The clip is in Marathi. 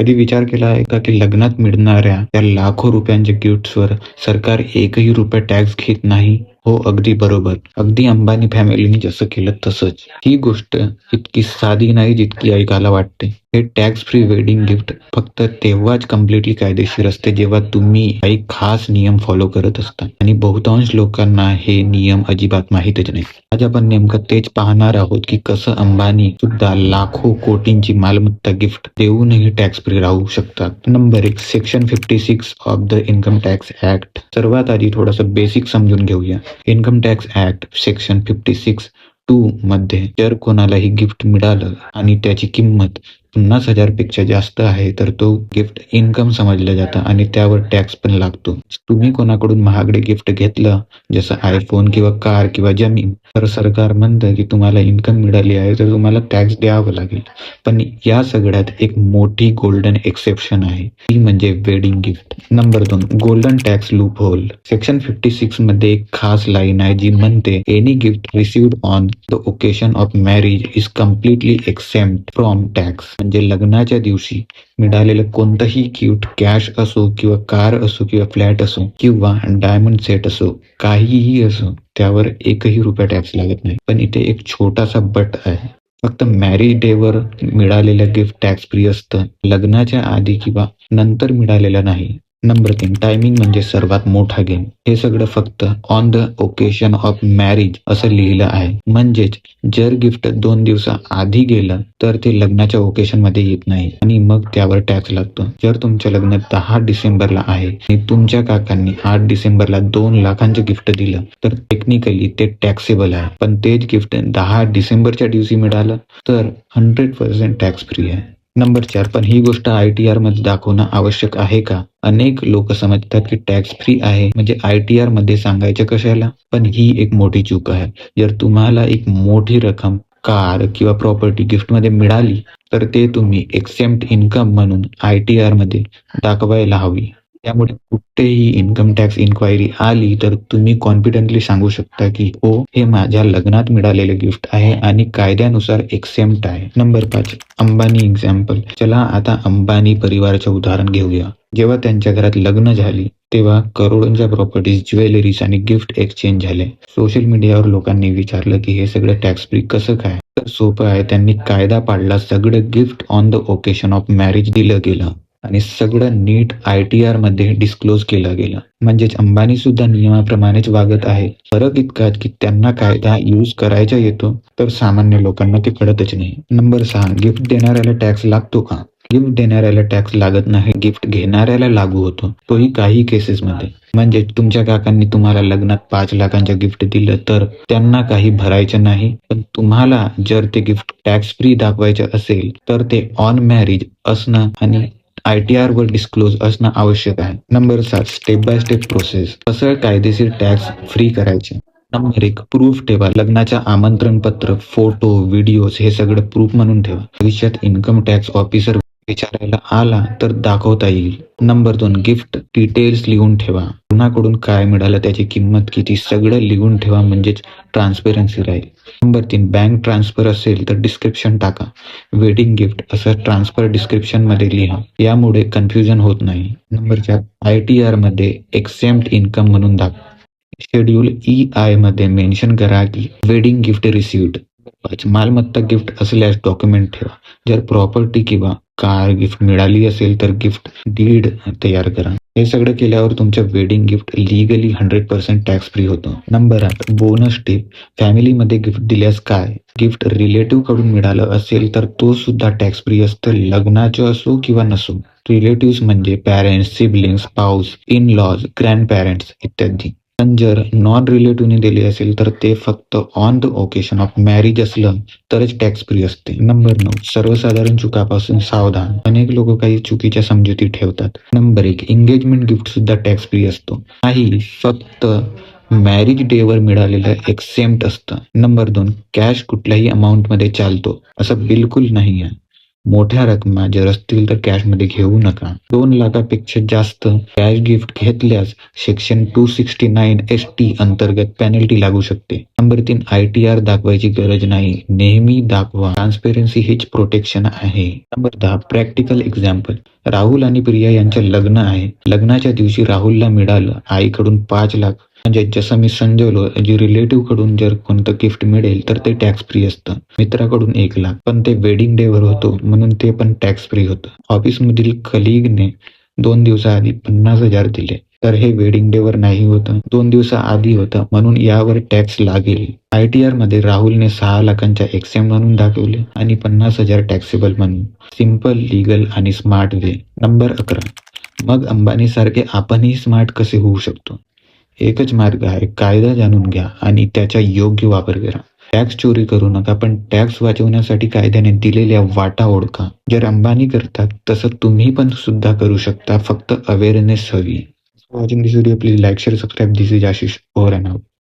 कधी विचार केला आहे का की लग्नात मिळणाऱ्या त्या लाखो रुपयांच्या गिफ्ट्सवर सरकार एकही रुपये टॅक्स घेत नाही? हो अगदी बरोबर. अगदी अंबानी फॅमिलीने जसं केलं तसंच. ही गोष्ट इतकी साधी नाही जितकी ऐकायला वाटते. हे टॅक्स फ्री वेडिंग गिफ्ट फक्त तेव्हाच कम्प्लिटली कायदेशीर असते जेव्हा तुम्ही काही खास नियम फॉलो करत असता. आणि बहुतांश लोकांना हे नियम अजिबात माहीतच नाही. आज आपण नेमकं तेच पाहणार आहोत की कसं अंबानी सुद्धा लाखो कोटींची मालमत्ता गिफ्ट देऊनही टॅक्स फ्री राहू शकतात. नंबर एक section fifty six of the income tax act सर्वात आधी थोडंसं बेसिक समजून घेऊया. Income tax act section fifty six two मध्ये जर कोणालाही गिफ्ट मिळालं आणि त्याची किंमत पन्नास हजारपेक्षा जास्त आहे तर तो गिफ्ट इन्कम समजलं जातं आणि त्यावर टॅक्स पण लागतो. तुम्ही कोणाकडून महागडे गिफ्ट घेतलं जसं आयफोन किंवा कार किंवा जमीन तर सरकार म्हणतं की तुम्हाला इन्कम मिळाली आहे तर तुम्हाला टॅक्स द्यावं लागेल. पण या सगळ्यात एक मोठी गोल्डन एक्सेप्शन आहे ती म्हणजे वेडिंग गिफ्ट नंबर दोन golden tax loophole section fifty सिक्समध्ये एक खास लाईन आहे जी म्हणते any gift received on the occasion of marriage is completely except from tax म्हणजे लग्नाच्या दिवशी मिळालेलं कोणतंही क्यूट कॅश असो किंवा कार असो किंवा फ्लॅट असो किंवा डायमंड सेट असो काहीही असो त्यावर एकही रुपया टॅक्स लागत नाही. पण इथे एक छोटासा बट आहे. फक्त मॅरेज डेवर मिळालेलं गिफ्ट टॅक्स फ्री असतं. लग्नाच्या आधी किंवा नंतर मिळालेलं नाही. नंबर तीन टायमिंग म्हणजे सर्वात मोठा गेम हे सगळं फक्त on the occasion of marriage असं लिहिलं आहे. म्हणजेच जर गिफ्ट दोन दिवसा आधी गेलं तर ते लग्नाच्या ओकेशनमध्ये येत नाही. आणि मग त्यावर टॅक्स लागतो. जर तुमचं लग्न दहा डिसेंबरला आहे आणि तुमच्या काकांनी आठ डिसेंबरला दोन लाखांचं गिफ्ट दिलं तर टेक्निकली ते टॅक्सेबल आहे. पण तेच गिफ्ट दहा डिसेंबरच्या दिवशी मिळालं तर हंड्रेड पर्सेंट टॅक्स फ्री आहे. नंबर चार पण ही गोष्ट आय टी आरमध्ये दाखवणं आवश्यक आहे का? अनेक लोक समजतात की टॅक्स फ्री आहे म्हणजे आय टी आरमध्ये सांगायचं कशाला? पण ही एक मोठी चूक आहे. जर तुम्हाला एक मोठी रक्कम कार किंवा प्रॉपर्टी गिफ्टमध्ये मिळाली तर ते तुम्ही एक्सेम्प्ट इन्कम म्हणून आय टी आरमध्ये दाखवायला हवी. त्यामुळे कुठेही इन्कम टॅक्स इन्क्वायरी आली तर तुम्ही कॉन्फिडेंटली सांगू शकता की हो हे माझ्या लग्नात मिळालेले गिफ्ट आहे आणि कायद्यानुसार एक्सेम्प्ट आहे. नंबर पाच अंबानी एक्झाम्पल चला आता अंबानी परिवाराचे उदाहरण घेऊया. जेव्हा त्यांच्या घरात लग्न झाली तेव्हा करोडोंच्या प्रॉपर्टीज ज्वेलरीज आणि गिफ्ट एक्सचेंज झाले. सोशल मीडियावर लोकांनी विचारलं की हे सगळं टॅक्स फ्री कसं काय? सोपं आहे त्यांनी कायदा पाडला सगळं gift on the occasion of marriage दिलं गेलं. आणि सगळं नीट आय टी आरमध्ये डिस्क्लोज केलं गेलं. म्हणजेच अंबानी सुद्धा नियमाप्रमाणेच वागत आहे. फरक इतकाच की त्यांना कायदा यूज करायचा येतो तर सामान्य लोकांना ते कळतच नाही. नंबर सहा गिफ्ट देणाऱ्याला टॅक्स लागतो का? गिफ्ट देणाऱ्याला टॅक्स लागत नाही. गिफ्ट घेणाऱ्याला लागू होतो. तोही काही केसेसमध्ये म्हणजे तुमच्या काकांनी तुम्हाला लग्नात पाच लाखांचं गिफ्ट दिलं तर त्यांना काही भरायचं नाही. पण तुम्हाला जर ते गिफ्ट टॅक्स फ्री दाखवायचं असेल तर ते ऑन मॅरेज असणं आणि आय टी आर वर डिस्क्लोज असणं आवश्यक आहे. नंबर सात स्टेप बाय स्टेप प्रोसेस कसं कायदेशीर टॅक्स फ्री करायचे? नंबर एक प्रूफ ठेवा. लग्नाच्या आमंत्रण पत्र फोटो व्हिडिओज हे सगळं प्रूफ म्हणून ठेवा. भविष्यात इन्कम टॅक्स ऑफिसर विचारायला आला तर दाखवता येईल. नंबर दोन गिफ्ट डिटेल्स लिहून ठेवा. कुणाकडून काय मिळालं त्याची किंमत किती सगळं लिहून ठेवा म्हणजेच ट्रान्सपेरन्सी राहील. नंबर तीन बँक ट्रान्सफर असेल तर डिस्क्रिप्शन टाका. वेडिंग गिफ्ट असं ट्रान्सफर डिस्क्रिप्शनमध्ये लिहा. यामुळे कन्फ्युजन होत नाही. नंबर चार आय टी आरमध्ये एक्सेम्प्ट इन्कम म्हणून दाखवा. शेड्यूल ई आयमध्ये मेन्शन करा की वेडिंग गिफ्ट रिसिव्ड मालमत्ता गिफ्ट असल्यास डॉक्युमेंट ठेवा. जर प्रॉपर्टी किंवा कार गिफ्ट मिळाली असेल तर गिफ्ट डीड तयार करा. हे सगळं केल्यावर तुमचं wedding gift legally hundred percent tax free होतं. नंबर आठ बोनस टिप फॅमिलीमध्ये गिफ्ट दिल्यास काय? गिफ्ट रिलेटिव्हकडून मिळालं असेल तर तो सुद्धा टॅक्स फ्री असतं. लग्नाचं असो किंवा नसो. रिलेटिव्ह म्हणजे parents siblings spouse in laws grandparents इत्यादी. पण जर नॉन रिलेटिव्हने दिली असेल तर ते फक्त on the occasion of marriage असलं तरच टॅक्स फ्री असते. नंबर नऊ सर्वसाधारण चुकापासून सावधान. अनेक लोक काही चुकीच्या समजुती ठेवतात. नंबर एक एंगेजमेंट गिफ्ट सुद्धा टॅक्स फ्री असतो. काही फक्त मॅरेज डेवर मिळालेलं एक्सेम्प्ट असतं. नंबर दोन कॅश कुठल्याही अमाऊंटमध्ये चालतो. असं बिलकुल नाही आहे मोठ्या रकमा जर असतील तर कॅशमध्ये घेऊ नका. दोन लाखापेक्षा जास्त कॅश गिफ्ट घेतल्यास section two sixty nine S T अंतर्गत पेनल्टी लागू शकते. नंबर तीन आय टी आर दाखवायची गरज नाही. नेहमी दाखवा. ट्रान्सपेरन्सी हेच प्रोटेक्शन आहे. नंबर दहा प्रॅक्टिकल एक्झाम्पल राहुल आणि प्रिया यांचं लग्न आहे. लग्नाच्या दिवशी राहुलला मिळालं. आईकडून पाच लाख म्हणजे जसं मी समजवलं जे रिलेटिव्हकडून जर कोणतं गिफ्ट मिळेल तर ते टॅक्स फ्री असतं. मित्राकडून एक लाख. पण ते वेडिंग डे वर होतो म्हणून ते पण टॅक्स फ्री होतं. ऑफिस मधील कलिगने दोन दिवसाआधी पन्नास हजार दिले. तर हे वेडिंग डे वर नाही होतं. दोन दिवसाआधी होतं म्हणून यावर टॅक्स लागेल. आय टी आरमध्ये राहुलने सहा लाखांच्या एक्सेम म्हणून दाखवले आणि पन्नास हजार टॅक्सेबल म्हणून. सिंपल लिगल आणि स्मार्ट वे नंबर अकरा. मग अंबानी सारखे आपणही स्मार्ट कसे होऊ शकतो? एकच मार्ग आहे कायदा जाणून घ्या आणि त्याचा योग्य वापर करा. टॅक्स चोरी करू नका पण टॅक्स वाचवण्यासाठी कायद्याने दिलेल्या वाटा ओळखा. जर अंबानी करतात तसं तुम्ही पण सुद्धा करू शकता. फक्त अवेअरनेस हवी. Watching this video please like share subscribe this is Ashish over and out